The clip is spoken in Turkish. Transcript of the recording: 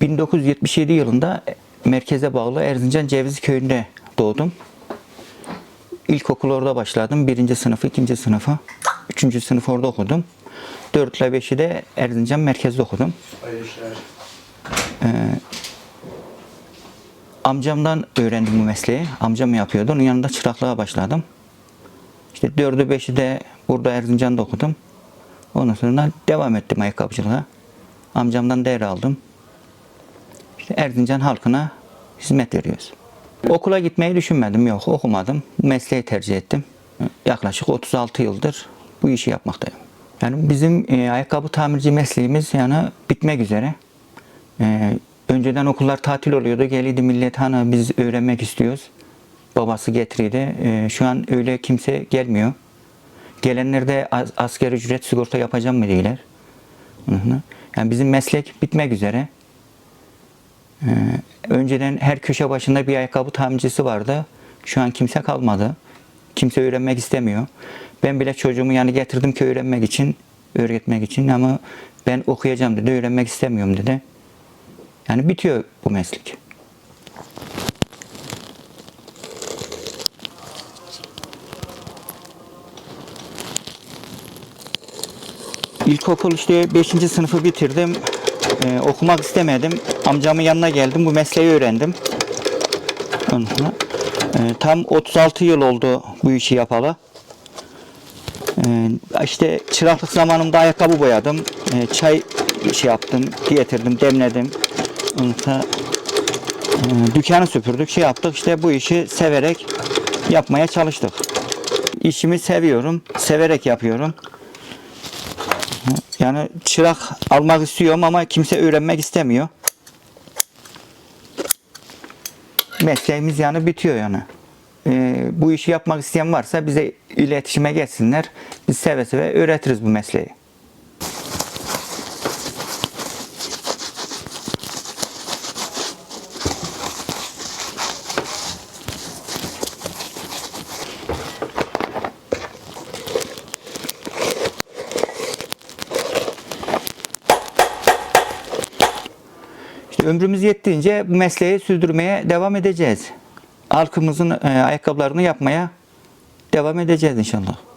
1977 yılında merkeze bağlı Erzincan Cevizli Köyü'nde doğdum. İlkokul orada başladım. Birinci sınıfı, ikinci sınıfı. Üçüncü sınıf orada okudum. 4 ile 5'i de Erzincan merkezde okudum. İşler. Amcamdan öğrendim bu mesleği. Amcam yapıyordu. Onun yanında çıraklığa başladım. İşte 4'ü 5'i de burada Erzincan'da okudum. Ondan sonra devam ettim ayakkabıcılığa. Amcamdan devraldım. İşte Erzincan halkına hizmet veriyoruz. Okula gitmeyi düşünmedim. Yok okumadım. Mesleği tercih ettim. Yaklaşık 36 yıldır bu işi yapmaktayım. Yani bizim e, ayakkabı tamirci mesleğimiz yani bitmek üzere. E, önceden okullar tatil oluyordu. Geliydi millet hani biz öğrenmek istiyoruz. Babası getiriydi. E, şu an öyle kimse gelmiyor. Gelenler de as- asgari ücret sigorta yapacağım mı diyorlar. Yani bizim meslek bitmek üzere. Ee, önceden her köşe başında bir ayakkabı tamircisi vardı. Şu an kimse kalmadı. Kimse öğrenmek istemiyor. Ben bile çocuğumu yani getirdim ki öğrenmek için, öğretmek için ama ben okuyacağım dedi, öğrenmek istemiyorum dedi. Yani bitiyor bu meslek. İlkokul işte 5. sınıfı bitirdim. Ee, okumak istemedim. Amcamın yanına geldim. Bu mesleği öğrendim. Sonra, e, tam 36 yıl oldu bu işi yapalı. Ee, işte çıraklık zamanımda ayakkabı boyadım. Ee, çay şey yaptım, getirdim, demledim. E, dükkanı süpürdük, şey yaptık. İşte bu işi severek yapmaya çalıştık. İşimi seviyorum, severek yapıyorum. Yani çırak almak istiyorum ama kimse öğrenmek istemiyor. Mesleğimiz yani bitiyor yani. Ee, bu işi yapmak isteyen varsa bize iletişime geçsinler. Biz seve seve öğretiriz bu mesleği. Ömrümüz yettiğince bu mesleği sürdürmeye devam edeceğiz. Halkımızın e, ayakkabılarını yapmaya devam edeceğiz inşallah.